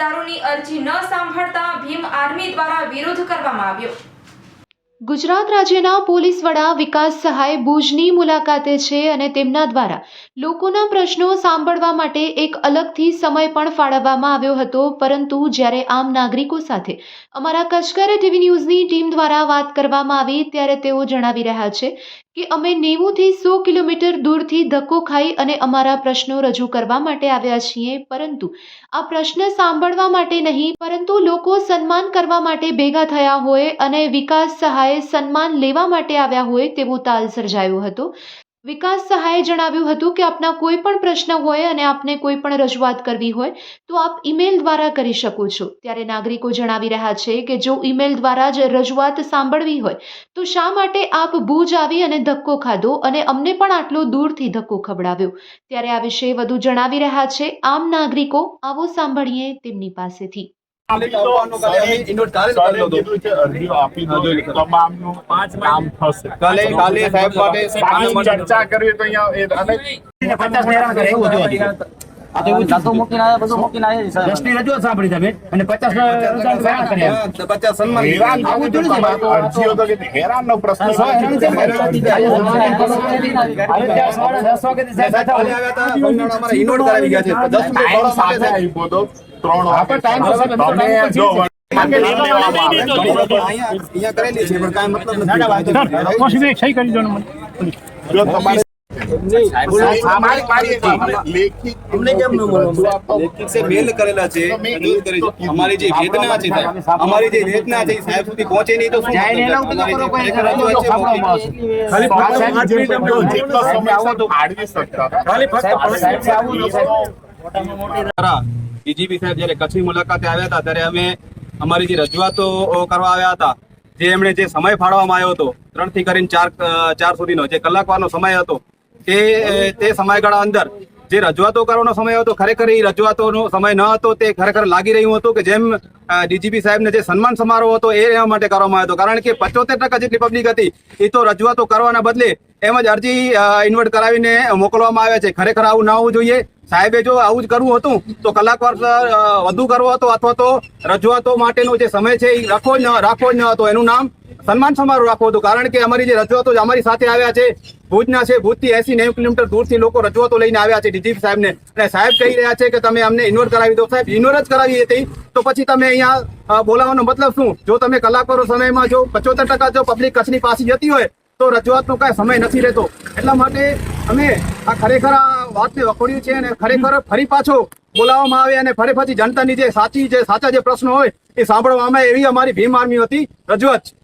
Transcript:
અરજદારોની અરજી ન સાંભળતા ભીમ આર્મી દ્વારા વિરોધ કરવામાં આવ્યો. ગુજરાત રાજ્યના પોલીસ વડા વિકાસ સહાય ભુજની મુલાકાતે છે અને તેમના દ્વારા લોકોના પ્રશ્નો સાંભળવા માટે એક અલગથી સમય પણ ફાળવવામાં આવ્યો હતો. પરંતુ જ્યારે આમ નાગરિકો સાથે અમારા કચકરે ટીવી ન્યૂઝની ટીમ દ્વારા વાત કરવામાં આવી, ત્યારે તેઓ જણાવી રહ્યા છે કે અમે નેવુંથી સો કિલોમીટર દૂરથી ધક્કો ખાઈ અને અમારા પ્રશ્નો રજૂ કરવા માટે આવ્યા છીએ, પરંતુ આ પ્રશ્ન સાંભળવા માટે નહીં, પરંતુ લોકો સન્માન કરવા માટે ભેગા થયા હોય અને વિકાસ સહાય સન્માન લેવા માટે આવ્યા હોય તેવો તાલ સર્જાયો હતો. વિકાસ સહાયે જણાવ્યું હતું કે આપના કોઈ પણ પ્રશ્ન હોય અને આપને કોઈ પણ રજૂઆત કરવી હોય, તો આપ ઈમેલ દ્વારા કરી શકો છો. ત્યારે નાગરિકો જણાવી રહ્યા છે કે જો ઈમેલ દ્વારા જ રજૂઆત સાંભળવી હોય, તો શા માટે આપ ભુજ આવી અને ધક્કો ખાધો અને અમને પણ આટલો દૂરથી ધક્કો ખવડાવ્યો? ત્યારે આ વિશે વધુ જણાવી રહ્યા છે આમ નાગરિકો, આવો સાંભળીએ તેમની પાસેથી. અરજીઓ આપી દો તમામનું કામ થશે. કાલે કાલે સાહેબ માટે આની ચર્ચા કરવી તો અહીંયા એ- અને પચાસ હેરાન હેરાનનો પ્રશ્ન ત્રણ વાગે. ટાઈમ તો સાહેબ, એમ તો તમે ટાઈમ જો પર લેવામાં આવે. અહીંયા અહીંયા કરેલી છે પણ કાંઈ મતલબ નથી જો તમારે મારી- મારી લેખિત અમને કેમ ન મળો? રજૂઆત તો- લેખિત છે મેલ કરેલા છે રજૂ કરી છે. અમારી જે વેદના છે અમારી જે વેદના છે સાહેબ સુધી પહોંચે નહીં તો. ખાલી ફક્ત ડીજીપી સાહેબ જ્યારે કચ્છની મુલાકાતે આવ્યા હતા, ત્યારે અમે અમારી જે રજૂઆતો કરવા આવ્યા હતા, જે એમણે જે સમય ફાળવવામાં આવ્યો હતો ત્રણથી કરીને ચાર ચાર સુધીનો જે કલાકવાનો સમય હતો, તે તે સમયગાળા અંદર જે રજૂઆતો કરવાનો સમય હતો, ખરેખર એ રજૂઆતોનો સમય ન હતો, તે ખરેખર લાગી રહ્યું હતું કે જેમ ડીજીપી સાહેબને જે સન્માન સમારોહ હતો એ એના માટે કરવામાં આવ્યો હતો. કારણ કે પચોતેર ટકા જેટલી પબ્લિક હતી, એ તો રજૂઆતો કરવાના બદલે એમ જ અરજી ઇન્વર્ટ કરાવીને મોકલવામાં આવે છે. ખરેખર આવું ના હોવું જોઈએ. સાહેબે જો આવું જ કરવું હતું, તો કલાકવાર વધુ કરવો હતો, અથવા તો રજૂઆતો માટેનો જે સમય છે એ રાખવો જ ન, રાખવો જ ન હતો. એનું નામ સન્માન સમારોહ રાખવો હતો. કારણ કે અમારી જે રજૂઆતો અમારી સાથે આવ્યા છે, ભુજના છે, ભુજથી એસી નેવું કિલોમીટર દૂરથી લોકો રજૂઆતો લઈને આવ્યા છે ડીજીપી સાહેબને. અને સાહેબ કહી રહ્યા છે કે તમે અમને ઇન્વોર્ટ કરાવી દો. સાહેબ ઇન્વોર્ટ જ કરાવી હતી. તો પછી તમે અહીંયા બોલાવવાનો મતલબ શું? જો તમે કલાકારો સમયમાં જો પચોતેર ટકા જો પબ્લિક કચ્છની પાસે જતી હોય, તો રજૂઆતનો કાંઈ સમય નથી રહેતો. એટલા માટે અમે આ ખરેખર આ વાતને વખોડ્યું છે અને ખરેખર ફરી પાછો બોલાવવામાં આવે અને ફરી પછી જનતાની જે સાચી જે સાચા જે પ્રશ્નો હોય, એ સાંભળવામાં એવી અમારી ભીમ આર્મી હતી. રજૂઆત